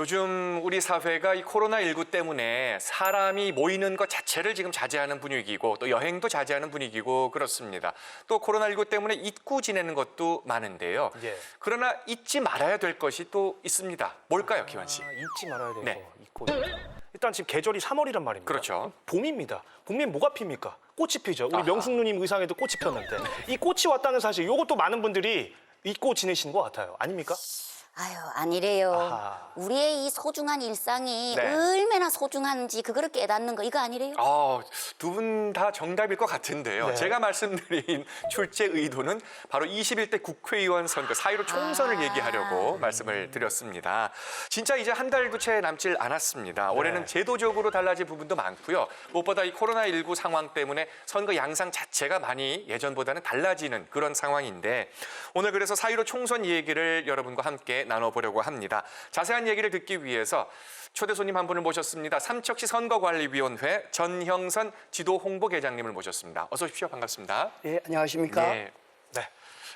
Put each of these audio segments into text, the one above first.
요즘 우리 사회가 이 코로나19 때문에 사람이 모이는 것 자체를 지금 자제하는 분위기고 또 여행도 자제하는 분위기고 그렇습니다. 또 코로나19 때문에 잊고 지내는 것도 많은데요. 예. 그러나 잊지 말아야 될 것이 또 있습니다. 뭘까요, 기환 씨? 아, 잊지 말아야 될 네. 거 있고 일단 지금 계절이 3월이란 말입니다. 그렇죠. 봄입니다. 봄이면 뭐가 핍니까? 꽃이 피죠. 우리 아하. 명숙 누님 의상에도 꽃이 폈는데 이 꽃이 왔다는 사실 이것도 많은 분들이 잊고 지내시는 것 같아요. 아닙니까? 아유 아니래요. 아하. 우리의 이 소중한 일상이 네. 얼마나 소중한지 그거를 깨닫는 거 이거 아니래요? 아, 두 분 다 정답일 것 같은데요. 네. 제가 말씀드린 출제 의도는 바로 21대 국회의원 선거 사이로 총선을 아. 얘기하려고 말씀을 드렸습니다. 진짜 이제 한 달도 채 남질 않았습니다. 올해는 네. 제도적으로 달라질 부분도 많고요. 무엇보다 이 코로나19 상황 때문에 선거 양상 자체가 많이 예전보다는 달라지는 그런 상황인데 오늘 그래서 사이로 총선 얘기를 여러분과 함께 나눠보려고 합니다. 자세한 얘기를 듣기 위해서 초대 손님 한 분을 모셨습니다. 삼척시 선거관리위원회 전형선 지도 홍보계장님을 모셨습니다. 어서 오십시오. 반갑습니다. 예, 안녕하십니까? 네. 네.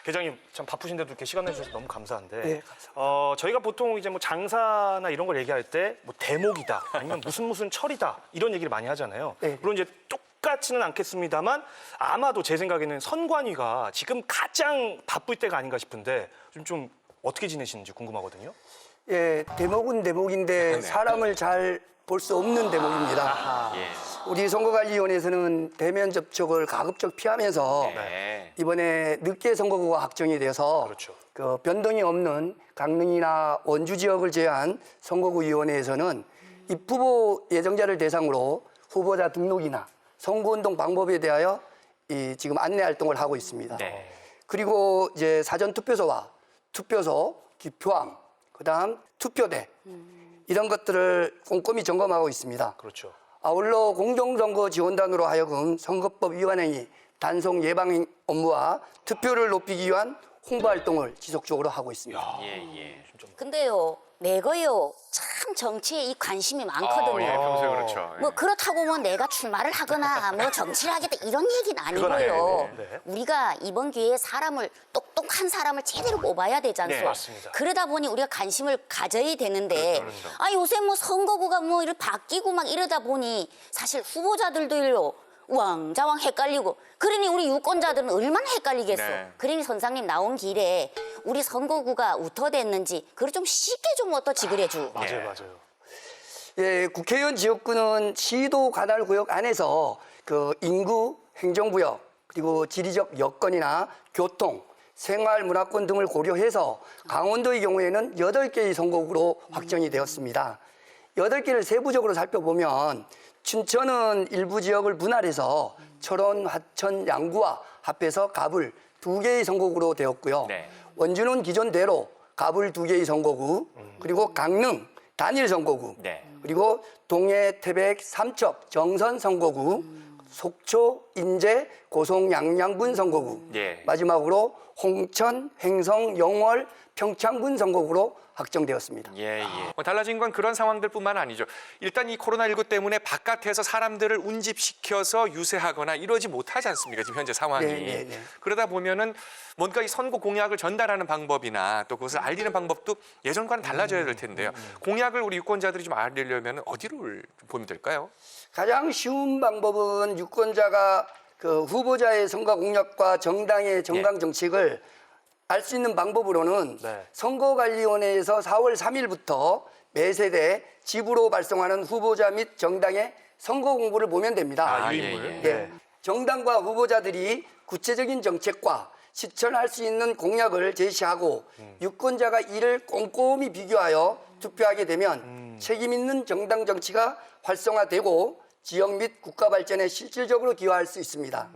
계장님 참 바쁘신데도 이렇게 시간 내주셔서 너무 감사한데 네, 감사합니다. 어, 저희가 보통 이제 뭐 장사나 이런 걸 얘기할 때 뭐 대목이다 아니면 무슨 무슨 철이다 이런 얘기를 많이 하잖아요. 네. 물론 이제 똑같지는 않겠습니다만 아마도 제 생각에는 선관위가 지금 가장 바쁠 때가 아닌가 싶은데 좀, 좀 어떻게 지내시는지 궁금하거든요. 예, 대목은 대목인데 네. 사람을 잘 볼 수 없는 대목입니다. 예. 우리 선거관리위원회에서는 대면 접촉을 가급적 피하면서 네. 이번에 늦게 선거구가 확정이 돼서 그렇죠. 그 변동이 없는 강릉이나 원주 지역을 제한 선거구위원회에서는 입 후보 예정자를 대상으로 후보자 등록이나 선거운동 방법에 대하여 이 지금 안내 활동을 하고 있습니다. 네. 그리고 이제 사전 투표소와 투표소, 기표함, 그다음 투표대 이런 것들을 꼼꼼히 점검하고 있습니다. 그렇죠. 아울러 공정선거 지원단으로 하여금 선거법 위반 행위 단속 예방 업무와 투표를 높이기 위한 홍보 활동을 지속적으로 하고 있습니다. 예, 예. 근데요 내가요 참 정치에 이 관심이 많거든요. 어, 예, 평소에 그렇죠. 뭐 그렇다고 뭐 내가 출마를 하거나 뭐 정치를 하겠다 이런 얘기는 아니고요. 아니에요. 네. 우리가 이번 기회에 사람을 똑똑한 사람을 제대로 뽑아야 되지 않소? 네, 맞습니다. 그러다 보니 우리가 관심을 가져야 되는데 그렇죠. 아 요새 뭐 선거구가 뭐 이렇게 바뀌고 막 이러다 보니 사실 후보자들도요 왕자왕 헷갈리고 그러니 우리 유권자들은 얼마나 헷갈리겠어. 네. 그러니 선상님 나온 길에 우리 선거구가 우터됐는지 그걸 좀 쉽게 좀 어떠 지 그래주. 맞아요, 예. 맞아요. 예, 국회의원 지역구는 시도 관할 구역 안에서 그 인구, 행정구역, 그리고 지리적 여건이나 교통, 생활 문화권 등을 고려해서 강원도의 경우에는 여덟 개의 선거구로 확정이 되었습니다. 여덟 개를 세부적으로 살펴보면 춘천은 일부 지역을 분할해서 철원, 화천, 양구와 합해서 갑을 두 개의 선거구로 되었고요. 네. 원주는 기존대로 갑을 두 개의 선거구, 그리고 강릉 단일 선거구, 네. 그리고 동해, 태백, 삼척, 정선 선거구, 속초, 인제, 고성, 양양군 선거구, 예. 마지막으로 홍천, 횡성, 영월, 평창군 선거구로 확정되었습니다. 예, 예. 뭐 달라진 건 그런 상황들뿐만 아니죠. 일단 이 코로나19 때문에 바깥에서 사람들을 운집시켜서 유세하거나 이러지 못하지 않습니까? 지금 현재 상황이. 네, 네, 네. 그러다 보면은 뭔가 이 선거 공약을 전달하는 방법이나 또 그것을 알리는 방법도 예전과는 달라져야 될 텐데요. 공약을 우리 유권자들이 좀 알리려면 어디를 좀 보면 될까요? 가장 쉬운 방법은 유권자가 그 후보자의 선거 공약과 정당의 정강 정책을 알 수 있는 방법으로는 네. 선거관리위원회에서 4월 3일부터 매 세대 집으로 발송하는 후보자 및 정당의 선거 공보를 보면 됩니다. 아, 예, 유인물. 예. 예. 정당과 후보자들이 구체적인 정책과 실천할 수 있는 공약을 제시하고 유권자가 이를 꼼꼼히 비교하여 투표하게 되면 책임 있는 정당 정치가 활성화되고 지역 및 국가 발전에 실질적으로 기여할 수 있습니다.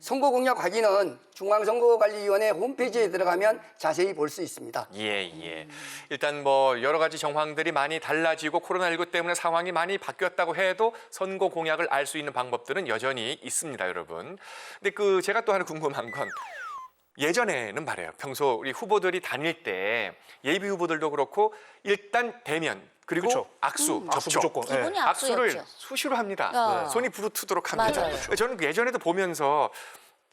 선거 공약 확인은 중앙선거관리위원회 홈페이지에 들어가면 자세히 볼 수 있습니다. 예, 예. 일단 뭐 여러 가지 정황들이 많이 달라지고 코로나19 때문에 상황이 많이 바뀌었다고 해도 선거 공약을 알 수 있는 방법들은 여전히 있습니다, 여러분. 근데 그 제가 또 하나 궁금한 건 예전에는 말이에요. 평소 우리 후보들이 다닐 때 예비 후보들도 그렇고 일단 대면 그리고 그쵸. 악수, 악수 접촉. 무조건. 기본이 네. 악수를 악수였죠. 수시로 합니다. 어. 손이 부르트도록 합니다. 맞아요. 저는 예전에도 보면서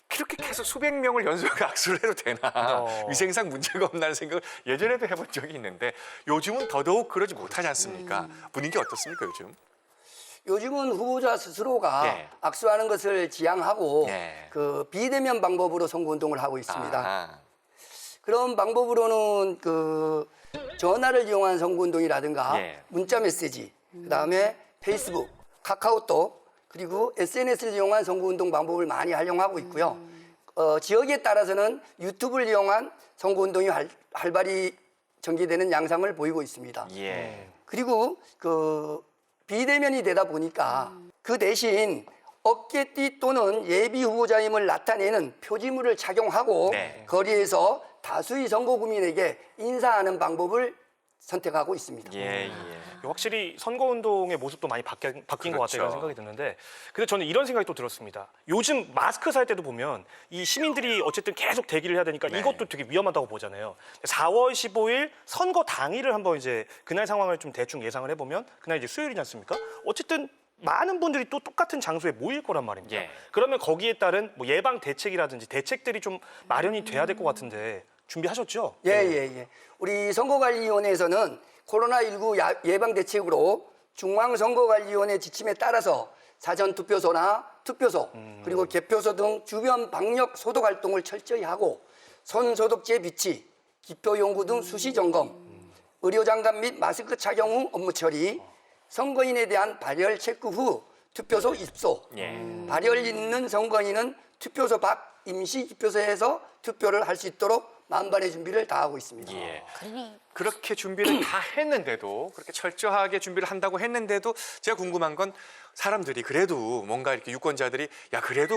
그렇게 계속 수백 명을 연속 악수를 해도 되나 어. 위생상 문제가 없나는 생각을 예전에도 해본 적이 있는데 요즘은 더더욱 그러지 못하지 않습니까? 음. 분위기 어떻습니까 요즘? 요즘은 후보자 스스로가 예. 악수하는 것을 지향하고 예. 그 비대면 방법으로 선거 운동을 하고 있습니다. 아하. 그런 방법으로는 그 전화를 이용한 선거 운동이라든가 예. 문자 메시지, 그다음에 페이스북, 카카오톡 그리고 SNS를 이용한 선거 운동 방법을 많이 활용하고 있고요. 어, 지역에 따라서는 유튜브를 이용한 선거 운동이 활, 활발히 전개되는 양상을 보이고 있습니다. 예. 그리고 그 비대면이 되다 보니까 그 대신 어깨띠 또는 예비 후보자임을 나타내는 표지물을 착용하고 네. 거리에서 다수의 선거구민에게 인사하는 방법을 선택하고 있습니다. 예, 예. 확실히 선거 운동의 모습도 많이 바뀐, 바뀐 것 같다 이런 그렇죠. 생각이 드는데 근데 저는 이런 생각이 또 들었습니다. 요즘 마스크 살 때도 보면 이 시민들이 어쨌든 계속 대기를 해야 되니까 네. 이것도 되게 위험하다고 보잖아요. 4월 15일 선거 당일을 한번 이제 그날 상황을 좀 대충 예상을 해보면 그날 이제 수요일이지 않습니까? 어쨌든 많은 분들이 또 똑같은 장소에 모일 거란 말입니다. 예. 그러면 거기에 따른 뭐 예방 대책이라든지 대책들이 좀 마련이 돼야 될 것 같은데 준비하셨죠? 예, 예, 예. 우리 선거관리위원회에서는 코로나19 야- 예방 대책으로 중앙선거관리위원회 지침에 따라서 사전 투표소나 투표소 그리고 개표소 등 주변 방역 소독 활동을 철저히 하고 손 소독제 비치, 기표 용구 등 수시 점검, 의료 장갑 및 마스크 착용 후 업무 처리, 선거인에 대한 발열 체크 후 투표소 입소, 예. 발열 있는 선거인은 투표소 밖 임시 기표소에서 투표를 할 수 있도록 만반의 준비를 다 하고 있습니다. 예. 그렇게 준비를 다 했는데도 그렇게 철저하게 준비를 한다고 했는데도 제가 궁금한 건 사람들이 그래도 뭔가 이렇게 유권자들이 야 그래도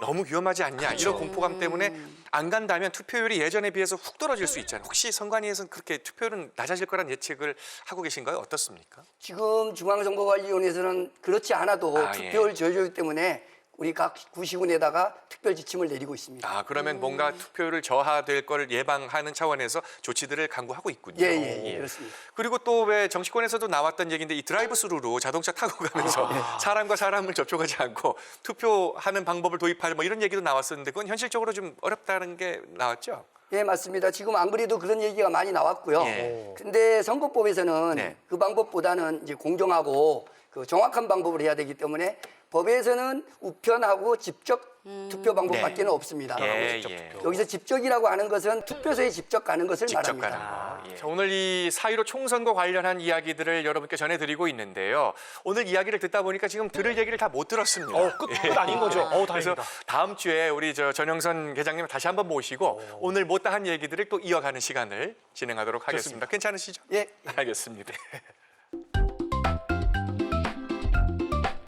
너무 위험하지 않냐 그렇죠. 이런 공포감 때문에 안 간다면 투표율이 예전에 비해서 훅 떨어질 수 있잖아요. 혹시 선관위에서는 그렇게 투표율은 낮아질 거란 예측을 하고 계신가요? 어떻습니까? 지금 중앙선거관리위원회에서는 그렇지 않아도 아, 예. 투표율 저조이기 때문에 우리 각 구시군에다가 특별 지침을 내리고 있습니다. 아 그러면 뭔가 투표율을 저하될 걸 예방하는 차원에서 조치들을 강구하고 있군요. 예, 예, 예, 그렇습니다. 그리고 또 왜 정치권에서도 나왔던 얘기인데 이 드라이브 스루로 자동차 타고 가면서 사람과 사람을 접촉하지 않고 투표하는 방법을 도입할 뭐 이런 얘기도 나왔었는데 그건 현실적으로 좀 어렵다는 게 나왔죠. 예, 맞습니다. 지금 안 그래도 그런 얘기가 많이 나왔고요. 예. 근데 선거법에서는 네. 그 방법보다는 이제 공정하고 그 정확한 방법을 해야 되기 때문에 법에서는 우편하고 직접 투표 방법밖에 는 없습니다. 예, 예. 여기서 직접이라고 하는 것은 투표소에 직접 가는 것을 직접 말합니다. 가는 거. 예. 자, 오늘 이 사유로 총선과 관련한 이야기들을 여러분께 전해드리고 있는데요. 오늘 이야기를 듣다 보니까 지금 들을 얘기를 다 못 들었습니다. 어, 끝, 끝 아닌 거죠? 어우, 그래서 다행이다. 다음 주에 우리 저 전영선 계장님 다시 한번 모시고 오 늘 못다한 얘기들을 또 이어가는 시간을 진행하도록 하겠습니다. 괜찮으시죠? 예. 알겠습니다.